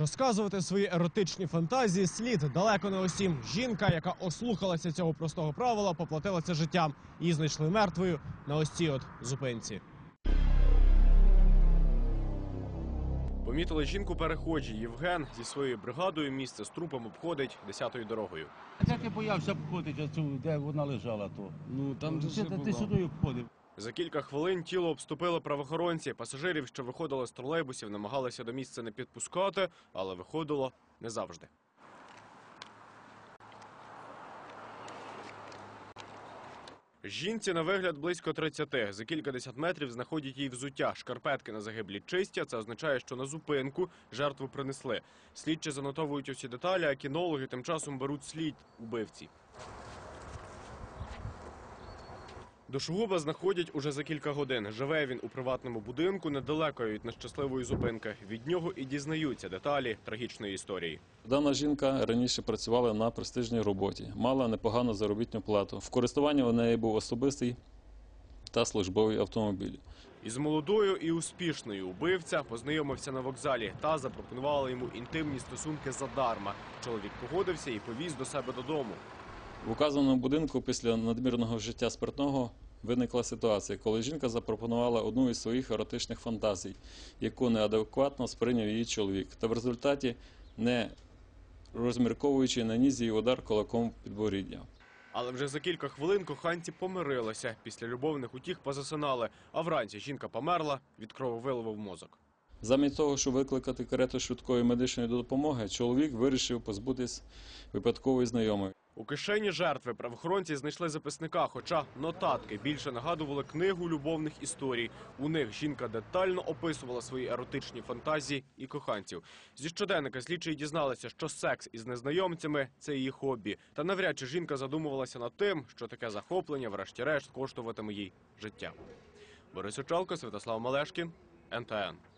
Розказувати свої еротичні фантазії слід далеко не усім. Жінка, яка ослухалася цього простого правила, поплатилася життям. Її знайшли мертвою на ось цій от зупинці. Помітили жінку переходжі. Євген зі своєю бригадою місце з трупом обходить десятою дорогою. А як я боявся обходити де вона лежала, то Ну там ти, ти, ти сюди обходив. За кілька хвилин тіло обступили правоохоронці. Пасажирів, що виходили з тролейбусів, намагалися до місця не підпускати, але виходило не завжди. Жінці на вигляд близько 30. За кількадесят метрів знаходять її взуття. Шкарпетки на загиблі чисті. Це означає, що на зупинку жертву принесли. Слідчі занотовують усі деталі, а кінологи тим часом беруть слід убивці. Душогуба знаходять уже за кілька годин. Живе він у приватному будинку недалеко від нещасливої зупинки. Від нього і дізнаються деталі трагічної історії. Дана жінка раніше працювала на престижній роботі, мала непогану заробітну плату. В користуванні у неї був особистий та службовий автомобіль. Із молодою і успішною убивця познайомився на вокзалі та запропонувала йому інтимні стосунки задарма. Чоловік погодився і повіз до себе додому. В указаному будинку після надмірного вжиття спиртного виникла ситуація, коли жінка запропонувала одну із своїх еротичних фантазій, яку неадекватно сприйняв її чоловік, та в результаті, не розмірковуючи, наніс їй удар кулаком в підборіддя. Але вже за кілька хвилин коханці помирилися. Після любовних утіх позасинали. А вранці жінка померла від крововиливу в мозок. Замість того, щоб викликати карету швидкої медичної допомоги, чоловік вирішив позбутись випадкової знайомої. У кишені жертви правоохоронці знайшли записника, хоча нотатки більше нагадували книгу любовних історій. У них жінка детально описувала свої еротичні фантазії і коханців. Зі щоденника слідчі дізналися, що секс із незнайомцями це її хобі. Та навряд чи жінка задумувалася над тим, що таке захоплення, врешті-решт, коштуватиме їй життя. Борис Очалко, Святослав Малешкін, НТН.